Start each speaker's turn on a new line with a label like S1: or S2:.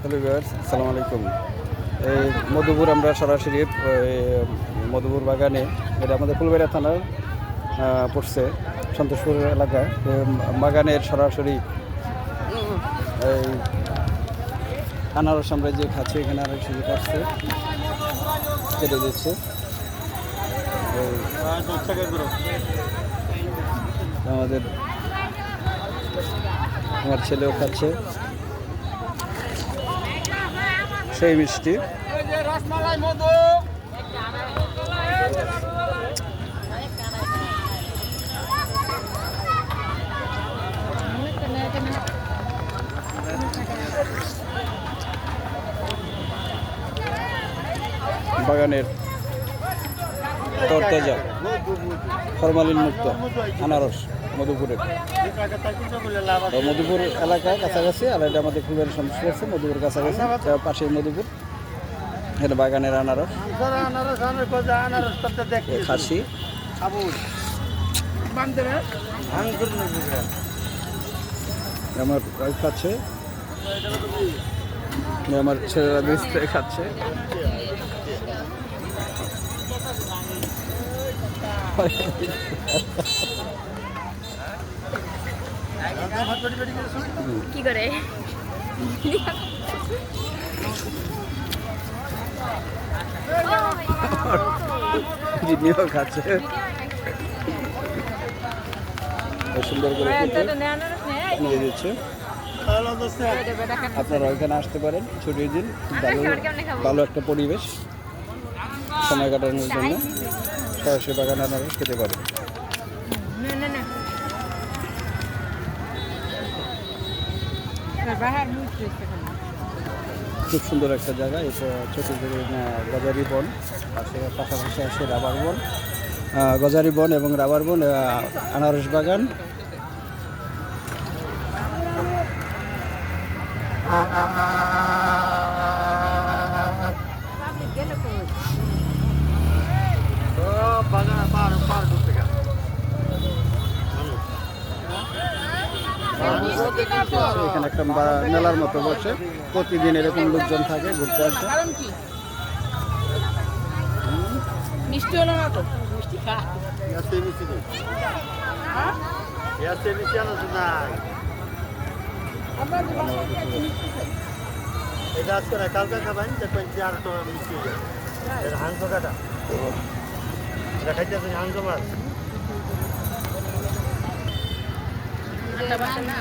S1: Hello viewers, আসসালামু আলাইকুম। এই মধুপুর আমরা সরাসরি মধুপুর বাগানে, এটা আমাদের ফুলবেড়িয়া থানার পড়ছে, সন্তোষপুর এলাকায়। বাগানের সরাসরি, এই, আনারস আমরা যে খাচ্ছি, এখানে আনারস যে কাটছে কেটে দিচ্ছে। আমাদের, আমার ছেলেও খাচ্ছে। সেই মিষ্টি। বাগানের তরতাজা, ফরমালিন মুক্ত, আনারস, মধুপুরের। মধুপুর এলাকায় কাছাকাছি, আর এটা আমাদের ফুলবাড়ি সন্তুষ্ট আছে মধুপুর কাছাকাছি। পাশে মধুপুর। এটা বাগানের আনারস। খাসি। আমার ওয়াইফ খাচ্ছে। আমার ছেলেরা খাচ্ছে।
S2: কি করে?
S1: খাচ্ছে সুন্দর করে নিয়ে দিচ্ছে আপনারা ওইখানে আসতে পারেন ছুটির দিন। ভালো ভালো একটা পরিবেশ। সময় কাটানোর জন্য। সরাসরি বাগান আনারস খেতে পারেন খুব সুন্দর একটা জায়গা এটা চতুর্দিকে গজারি বন পাশে পাশাপাশি আছে রাবার বন। গজারি বন এবং রাবার বন আনারস বাগান। এখানে একটা বা- মেলার মতো বসে। প্রতিদিন এরকম লোকজন থাকে ঘুরতে আসে
S2: কারণ মিষ্টি হলো না তো? মিষ্টি খা
S3: এটা আজকে না কালকে খাবেন দেখবেন যে আর তো মিষ্টি এটা হাঁস কাটা এটা খাইতেছেন হাঁস মাছ
S2: বাসা না